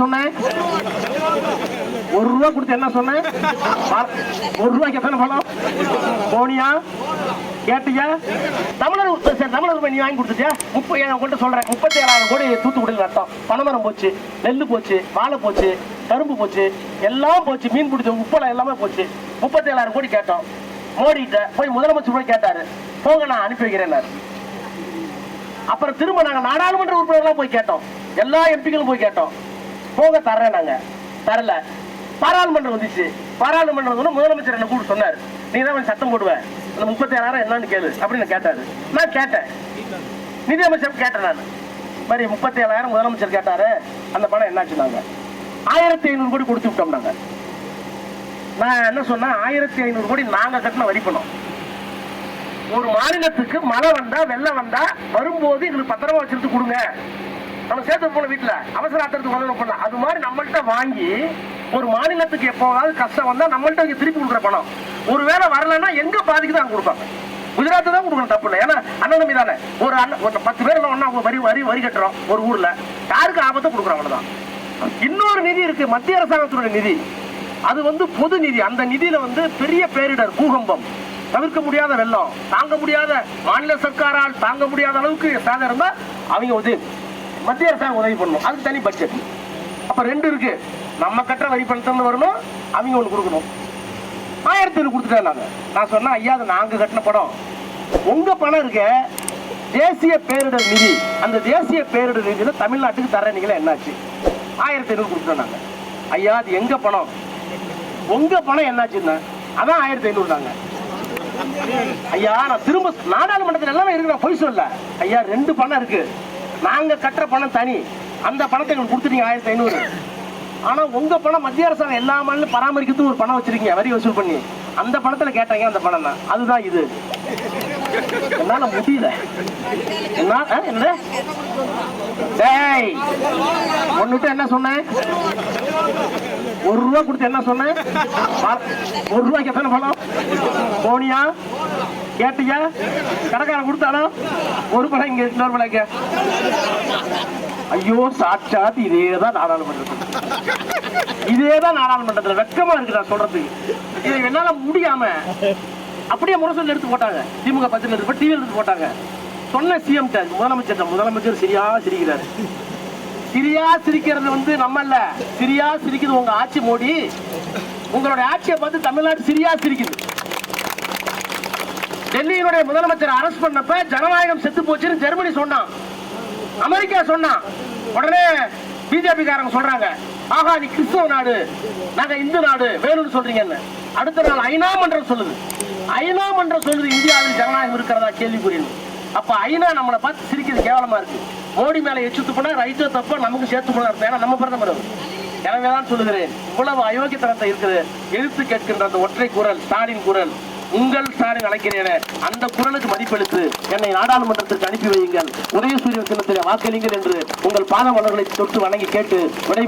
சொன்னேன்? ஒரு ரூபா கொடுத்து என்ன சொன்னேன்? ஒரு ரூபாய்க்கு எத்தனை பணம் போனியா? கேட்டியா? தமிழர் சார் தமிழர் நீ வாங்கி கொடுத்துட்டியா? முப்பது நான் கொண்டு சொல்றேன் முப்பத்தி ஏழாயிரம் கோடி தூத்துக்குடியில் நட்டோம் பனைமரம் போச்சு நெல் போச்சு வாழை போச்சு கரும்பு போச்சு எல்லாம் போச்சு மீன் பிடிச்ச உப்பளம் எல்லாமே போச்சு. முப்பத்தி ஏழாயிரம் கோடி கேட்டோம். மோடிட்ட போய் முதலமைச்சர் போய் கேட்டாரு. போங்க நான் அனுப்பி வைக்கிறேன் அப்புறம் திரும்ப நாங்க நாடாளுமன்ற உறுப்பினர்லாம் போய் கேட்டோம். எல்லா எம்பிக்களும் போய் கேட்டோம். போக தர்றேன் நாங்க. தரல. பாராளுமன்றம் வந்துச்சு. பாராளுமன்றம் வந்து முதலமைச்சர் என்ன கூப்பிட்டு சொன்னார்? நீ தான் கொஞ்சம் சத்தம் போடுவ. அந்த முப்பத்தி ஏழாயிரம் என்னன்னு கேளு. அப்படின்னு கேட்டாரு. நான் கேட்டேன். நிதியமைச்சர் கேட்டேன் நான். மாதிரி முப்பத்தி ஏழாயிரம் முதலமைச்சர் கேட்டாரு. அந்த பணம் என்னாச்சு நாங்க? ஆயிரத்தி ஐநூறு கோடி கொடுத்து விட்டோம் நாங்க. நான் என்ன சொன்னேன் ஆயிரத்தி ஐநூறு கோடி நாங்க கட்டின வரி பணம். ஒரு மாநிலத்துக்கு மழை வந்தா வெள்ளம் வந்தா வரும்போது எங்களுக்கு பத்திரமா வச்சிருந்து கொடுங்க. நம்ம சேர்த்து போன வீட்டுல அவசர ஆத்திரத்துக்கு கொண்டு பண்ணலாம் அது மாதிரி நம்மள்கிட்ட வாங்கி ஒரு மாநிலத்துக்கு எப்போவாவது கஷ்டம் வந்தா நம்மள்கிட்ட திருப்பி கொடுக்குற பணம். ஒருவேளை வரலன்னா எங்க பாதிக்குதோ அங்க கொடுப்பாங்க. குஜராத் தான் கொடுக்கணும் தப்பு இல்லை. ஏன்னா அண்ணன் தம்பி தானே. ஒரு அண்ணன் ஒரு பத்து பேர் ஒன்னா வரி வரி வரி கட்டுறோம். ஒரு ஊர்ல. யாருக்கு ஆபத்தை கொடுக்குறோம் அவ்வளவுதான். இன்னொரு நிதி இருக்கு மத்திய அரசாங்கத்துடைய நிதி. அது வந்து பொது நிதி. அந்த நிதியில வந்து பெரிய பேரிடர் பூகம்பம். தவிர்க்க முடியாத வெள்ளம். தாங்க முடியாத மாநில சர்க்காரால் தாங்க முடியாத அளவுக்கு சேதம் இருந்தா அவங்க உதவி மத்திய அரசாங்கம் உதவி பண்ணணும். அதுக்கு தனி பட்ஜெட் அப்ப ரெண்டு இருக்கு. நம்ம கட்டுற வரி பணத்துல வரணும் அவங்க ஒன்று கொடுக்கணும். ஆயிரத்தி ஐநூறு கொடுத்துட்டேன் நாங்க நான் சொன்னேன் ஐயா அது நாங்க கட்டின படம். உங்க பணம் இருக்க. தேசிய பேரிடர் நிதி. அந்த தேசிய பேரிடர் நிதியில தமிழ்நாட்டுக்கு தர நீங்களே என்னாச்சு? ஆயிரத்தி ஐநூறு கொடுத்துட்டோம் நாங்க ஐயா அது எங்க பணம்? உங்க பணம் என்னாச்சுன்னா அதான் ஆயிரத்தி ஐநூறு தாங்க. ஐயா நான் திரும்ப நாடாளுமன்றத்தில் எல்லாமே இருக்கு நான் பொய் சொல்ல ஐயா ரெண்டு பணம் இருக்கு. நாங்கள் கட்டுற பணம் தனி. அந்த பணத்தை எங்களுக்கு கொடுத்துட்டீங்க ஆயிரத்தி ஐநூறு. ஆனால் உங்கள் பணம் மத்திய அரசாங்கம் எல்லா மாநிலம் பராமரிக்கிறதுக்கு ஒரு பணம் வச்சிருக்கீங்க. வரி வசூல் பண்ணி. அந்த பணத்தில் கேட்டாங்க அந்த பணம் தான் அதுதான் இது. என்னால் முடியல. என்ன டேய் ஒன்னுட்டு என்ன சொன்னேன்? ஒரு ரூபா கொடுத்து என்ன சொன்னேன்? ஒரு ரூபாய்க்கு எத்தனை பணம் போனியா? கேட்டியா? கடைக்காரன் கொடுத்தாலும் ஒரு பணம் இங்க இன்னொரு பணம் இங்க. ஐயோ சாட்சாத் இதேதான் நாடாளுமன்றத்தில். இதேதான் நாடாளுமன்றத்தில். வெக்கமா இருக்கு நான் சொல்றதுக்கு. இதை என்னால முடியாம அப்படியே முரசொல்லி எடுத்து போட்டாங்க. திமுக பத்திரிகை எடுத்து டிவியில் எடுத்து போட்டாங்க. சொன்ன சிஎம் முதலமைச்சர் முதலமைச்சர் சரியா சிரிக்கிறாரு. சிரியா சிரிக்கிறது வந்து நம்ம இல்ல சிரியா சிரிக்குது. உங்க ஆட்சி மோடி. உங்களுடைய ஆட்சியை பார்த்து தமிழ்நாடு சிரியா சிரிக்குது. டெல்லியினுடைய முதலமைச்சர் அரஸ்ட் பண்ணப்ப ஜனநாயகம் செத்து போச்சுன்னு ஜெர்மனி சொன்னான். அமெரிக்கா சொன்னான். உடனே பிஜேபி காரங்க சொல்றாங்க ஆகா நீ கிறிஸ்தவ நாடு. நாங்க இந்து நாடு. வேணும்னு சொல்றீங்கன்னு அடுத்த நாள் ஐநா மன்றம் சொல்லுது. ஐநா மன்றம் சொல்லுது இந்தியாவில் ஜனநாயகம் இருக்கிறதா? கேள்வி புரியணும் அப்ப ஐநா நம்மளை பார்த்து சிரிக்கிறது கேவலமா இருக்கு. மோடி மேல எச்சு துப்புனா ரைட்டோ தப்ப நமக்கு சேர்த்து போனா இருப்பேன் ஏன்னா நம்ம பிரதமர் எனவே எனவேதான் சொல்லுகிறேன் இவ்வளவு அயோக்கியத்தனத்தை இருக்குது எதிர்த்து கேட்கின்ற அந்த ஒற்றை குரல் ஸ்டாலின் குரல். உங்கள் ஸ்டாலின் அழைக்கிறேன். அந்த குரலுக்கு மதிப்பளித்து என்னை நாடாளுமன்றத்திற்கு அனுப்பி வையுங்கள். உதயசூரிய சின்னத்திலே வாக்களிங்கள் என்று உங்கள் பாதமலர்களை தொட்டு வணங்கி கேட்டு விடை